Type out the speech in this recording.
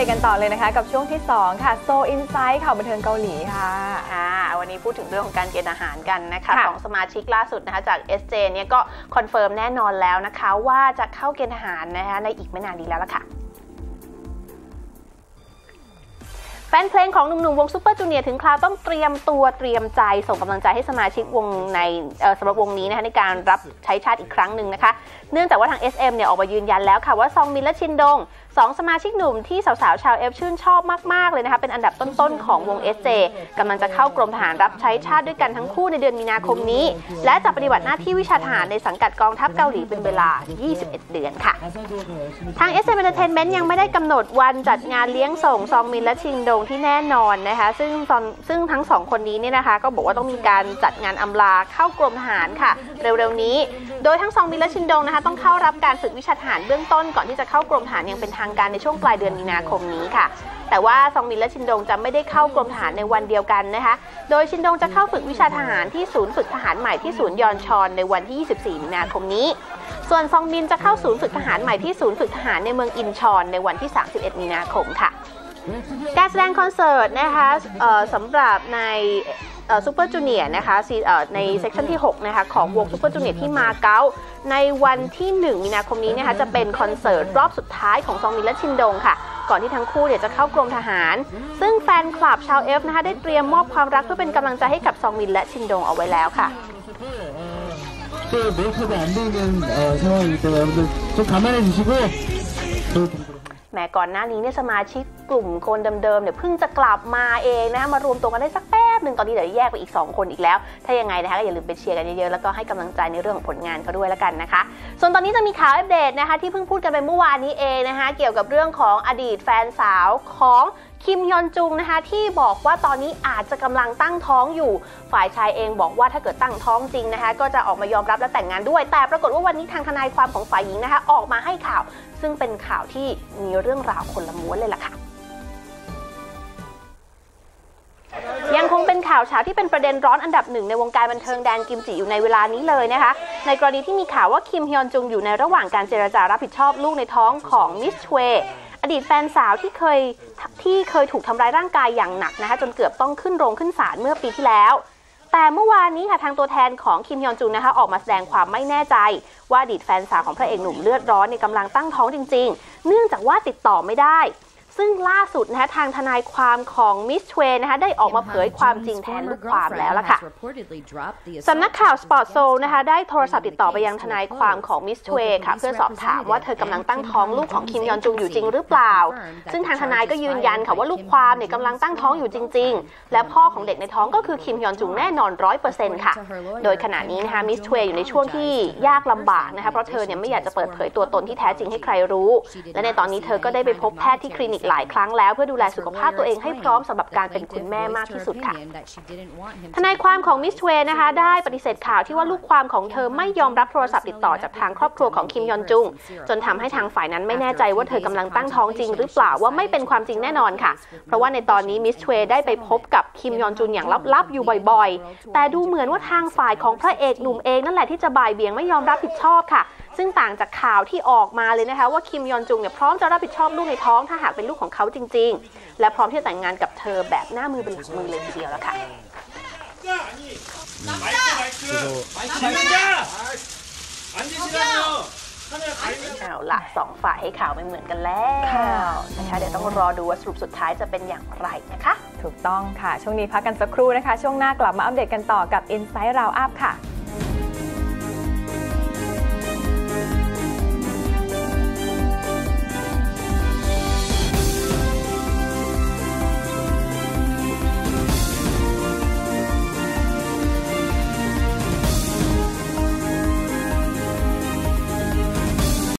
อัปเดตกันต่อเลยนะคะ กับช่วงที่ 2 ค่ะโซอินไซต์ข่าวบันเทิงเกาหลีค่ะอ่าวันนี้พูดถึงเรื่องของการเกณฑ์อาหารกันนะคะค่ะสองสมาชิกล่าสุดนะคะจาก SJ เนี่ยก็คอนเฟิร์มแน่นอนแล้วนะคะ ว่าจะเข้าเกณฑ์อาหารนะคะในอีกไม่นานนี้แล้วล่ะค่ะ แฟนเพลงของหนุ่มๆวงซูเปอร์จูเนียร์ถึงคราวต้องเตรียมตัวเตรียมใจส่งกำลังใจให้สมาชิกวงในสำหรับวงนี้นะคะในการรับใช้ชาติอีกครั้งหนึ่งนะคะ เนื่องจากว่าทาง SM เนี่ยออกมายืนยันแล้วค่ะว่าซองมินและชินดงสองสมาชิกหนุ่มที่สาวๆชาวเอฟชื่นชอบมากๆเลยนะคะเป็นอันดับต้นๆของวง SJ กำลังจะเข้ากรมทหารรับใช้ชาติด้วยกันทั้งคู่ในเดือนมีนาคมนี้ และจะปฏิบัติหน้าที่วิชาทหารในสังกัดกองทัพเกาหลีเป็นเวลา 21 เดือนค่ะ ทาง SM Entertainment ยังไม่ได้กำหนดวันจัดงานเลี้ยงส่งซองมินและชินดงที่แน่นอนนะคะ ซึ่งตอนซึ่งทั้งสองคนนี้เนี่ยนะคะ ก็บอกว่าต้องมีการจัดงานอำลาเข้ากรมทหารค่ะ เร็วๆนี้ โดยทั้งซองมินและชินดงนะคะ ต้องเข้ารับการฝึกวิชาทหารเบื้องต้นก่อนที่จะเข้ากรมทหารอย่างเป็นทางการในช่วงปลายเดือนมีนาคมนี้ค่ะแต่ว่าซองมินและชินดงจะไม่ได้เข้ากรมทหารในวันเดียวกันนะคะ โดยชินดงจะเข้าฝึกวิชาทหารที่ศูนย์ฝึกทหารใหม่ที่ศูนย์ยอนชอนในวันที่ 24 มีนาคมนี้ ส่วนซองมินจะเข้าศูนย์ฝึกทหารใหม่ที่ศูนย์ฝึกทหารในเมืองอินชอนในวันที่ 31 มีนาคมค่ะ การแสดงคอนเสิร์ตนะคะเอ่อสำหรับในซูเปอร์จูเนียร์นะคะซีเอ่อในเซกชันที่ 6 นะคะของวงซูเปอร์จูเนียร์ที่มาเก๊าในวันที่ 1 มีนาคมนี้นะคะจะเป็นคอนเสิร์ตรอบสุดท้ายของซองมินและชินดงค่ะ ก่อนที่ทั้งคู่เนี่ยจะเข้ากรมทหาร ซึ่งแฟนคลับชาวเอฟนะคะได้เตรียมมอบความรักเพื่อเป็นกำลังใจให้กับซองมินและชินดงเอาไว้แล้วค่ะ 또 메이크업이 안 되는 어, 상황이기 때문에 여러분들 좀 감안해 주시고 또 แหมก่อนหน้านี้เนี่ยสมาชิกกลุ่มคนเดิมๆเนี่ยเพิ่งจะกลับมาเองนะคะมารวมตัวกันได้สักแป๊บหนึ่งตอนนี้เดี๋ยวแยกไปอีก 2 คนอีกแล้ว ถ้ายังไงนะคะก็อย่าลืมไปเชียร์กันเยอะๆแล้วก็ให้กำลังใจในเรื่องของผลงานเขาด้วยแล้วกันนะคะ ส่วนตอนนี้จะมีข่าวอัปเดตนะคะที่เพิ่งพูดกันไปเมื่อวานนี้เองนะคะเกี่ยวกับเรื่องของอดีตแฟนสาวของ คิมยอนจุงนะคะที่บอกว่าตอนนี้อาจจะกำลังตั้งท้องอยู่ ฝ่ายชายเองบอกว่าถ้าเกิดตั้งท้องจริงนะคะก็จะออกมายอมรับและแต่งงานด้วย แต่ปรากฏว่าวันนี้ทางทนายความของฝ่ายหญิงนะคะออกมาให้ข่าว ซึ่งเป็นข่าวที่มีเรื่องราวคนละม้วนเลยล่ะค่ะยังคงเป็นข่าวเช้าที่เป็นประเด็นร้อนอันดับหนึ่งในวงการบันเทิงแดนกิมจิอยู่ในเวลานี้เลยนะคะ ในกรณีที่มีข่าวว่าคิมฮยอนจุงอยู่ในระหว่างการเจรจารับผิดชอบลูกในท้องของมิสเว อดีตแฟนสาวที่เคยที่เคยถูกทำร้ายร่างกายอย่างหนักนะคะ จนเกือบต้องขึ้นโรงขึ้นศาลเมื่อปีที่แล้ว แต่เมื่อวานนี้ค่ะทางตัวแทนของคิมฮยอนจุนนะคะออกมาแสดงความไม่แน่ใจ ว่าอดีตแฟนสาวของพระเอกหนุ่มเลือดร้อนในกำลังตั้งท้องจริง ๆ เนื่องจากว่าติดต่อไม่ได้ ซึ่งล่าสุดนะคะทางทนายความของมิสเวนะคะได้ออกมาเผยความจริงแทนลูกความแล้วล่ะค่ะสำนักข่าวสปอร์ตโซนะคะได้โทรศัพท์ติดต่อไปยังทนายความของมิสเวค่ะเพื่อสอบถามว่าเธอกำลังตั้งท้องลูกของคิมยอนจุงอยู่จริงหรือเปล่า ซึ่งทางทนายก็ยืนยันค่ะว่าลูกความเนี่ยกำลังตั้งท้องอยู่จริง ๆ และพ่อของเด็กในท้องก็คือคิมยอนจุงแน่นอนร้อยเปอร์เซ็นต์ค่ะ โดยขณะนี้นะคะมิสเวอยู่ในช่วงที่ยากลำบากนะคะเพราะเธอเนี่ยไม่อยากจะเปิดเผยตัวตนที่แท้จริงให้ใครรู้ และในตอนนี้เธอก็ได้ไปพบแพทย์ที่คลินิกหลายครั้งแล้วเพื่อดูแลสุขภาพตัวเองให้พร้อมสำหรับการเป็นคุณแม่มากที่สุดค่ะ ทนายความของมิสเวย์นะคะ ได้ปฏิเสธข่าวที่ว่าลูกความของเธอไม่ยอมรับโทรศัพท์ติดต่อจากทางครอบครัวของคิมยอนจุง จนทำให้ทางฝ่ายนั้นไม่แน่ใจว่าเธอกำลังตั้งท้องจริงหรือเปล่าว่าไม่เป็นความจริงแน่นอนค่ะ เพราะว่าในตอนนี้มิสเวย์ได้ไปพบกับคิมยอนจุนอย่างลับๆอยู่บ่อยๆ แต่ดูเหมือนว่าทางฝ่ายของพระเอกหนุ่มเองนั่นแหละที่จะบ่ายเบี่ยงไม่ยอมรับผิดชอบค่ะ ซึ่งต่างจากข่าวที่ออกมาเลยนะคะว่าคิมยอนจุงเนี่ยพร้อมจะรับผิดชอบลูกในท้องถ้าหากเป็นลูกของเขาจริง ๆ และพร้อมที่จะแต่งงานกับเธอแบบหน้ามือเป็นหลังมือเลยทีเดียวแล้วค่ะเอาละสองฝ่ายให้ข่าวไม่เหมือนกันแล้วนะคะเดี๋ยวต้องรอดูว่าสรุปสุดท้ายจะเป็นอย่างไรนะคะ ถูกต้องค่ะ ช่วงนี้พักกันสักครู่นะคะ ช่วงหน้ากลับมาอัปเดตกันต่อกับ Insight Round Up ค่ะ